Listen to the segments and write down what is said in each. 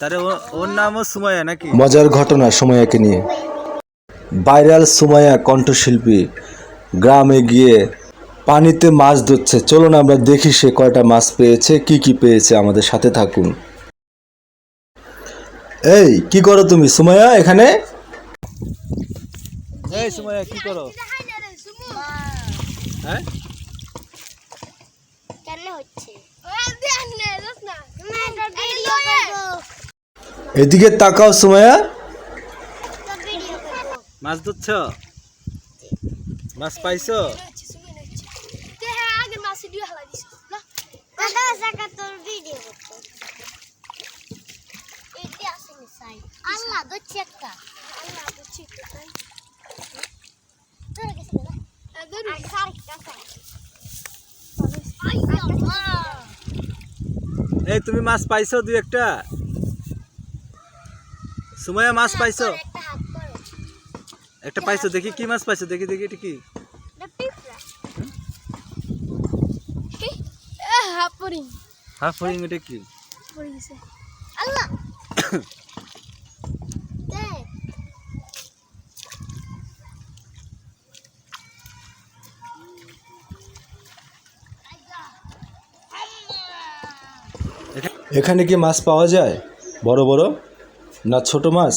তারে ওর নামও সুমাইয়া নাকি? মজার ঘটনা সুমাইয়াকে নিয়ে। ভাইরাল সুমাইয়া কণ্ঠশিল্পী গ্রামে গিয়ে পানিতে মাছ ধরছে। চলুন আমরা দেখি সে কয়টা মাছ পেয়েছে কি কি পেয়েছে আমাদের সাথে থাকুন। এই কি করো তুমি? সুমাইয়া এখানে? এই সুমাইয়া কি করো? হ্যাঁ? কেন হচ্ছে? এদিকে তাকাও সুমাইয়া। মাছ ধরছ? মাছ পাইছো? আল্লাহ দচ্ছে একটা আল্লাহ দচ্ছে একটা ধরে না ধরে আরেকটা এই, তুমি মাছ পাইছো দুই একটা? সুমাইয়া মাছ পাইছো? একটা হাত করে একটা পাইছো? দেখি কি মাছ পাইছো? দেখি দেখি এটা কি? হাফ হরিং এটা কি? আল্লাহ! এখানে কি মাছ পাওয়া যায়? বড় বড়? না ছোট মাছ?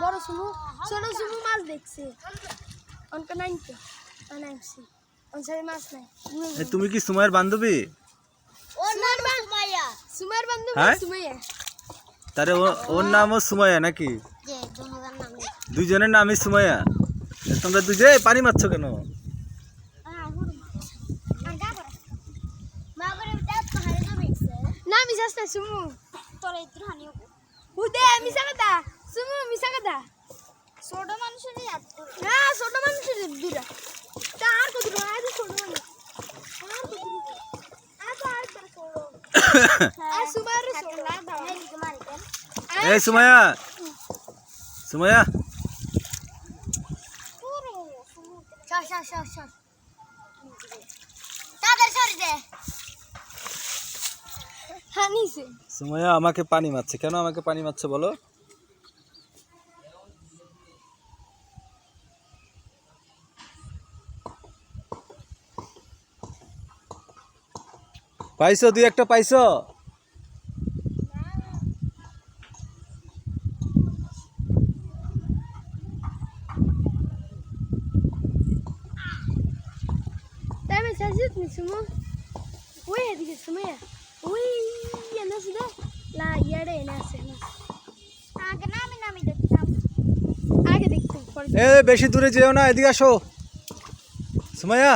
বড় সুমু ছোট সুমু মাছ দেখছি। অনকা নাই তো নাইছি অনসারি মাছ নাই। তুমি কি সুমাইয়ের বান্ধবী? ওর নাম সুমাইয়া। সুমার বান্ধব হ্যাঁ? সুমাইয়া। তারে ও- ওর নামও সুমাইয়া নাকি? যে দুইজনের নামই সুমাইয়া। তোমরা দুজে পানি মারছ কেন? না মিশাস না সুমু। তোরে ইত্র হানি হুদে মিশা কথা সুমু মিশা কথা ছোট মানুষের না ছোট মানুষের দূরা তা আর কত দূর আর ছোট মানুষ। আর কত দূর আর তোর ছোট। আর সুমার এই তাদের সরি দে। হানিছে সুমাইয়া আমাকে পানি মারছে। কেন আমাকে পানি মারছে বলো? পাইছো দুই একটা পাইছো? ওই এদিকে সুমাইয়া ওই আগে নামি নামি দেখতাম আগে দেখতে পরে এ বেশি দূরে যেও না এদিকে আসো। সুমাইয়া।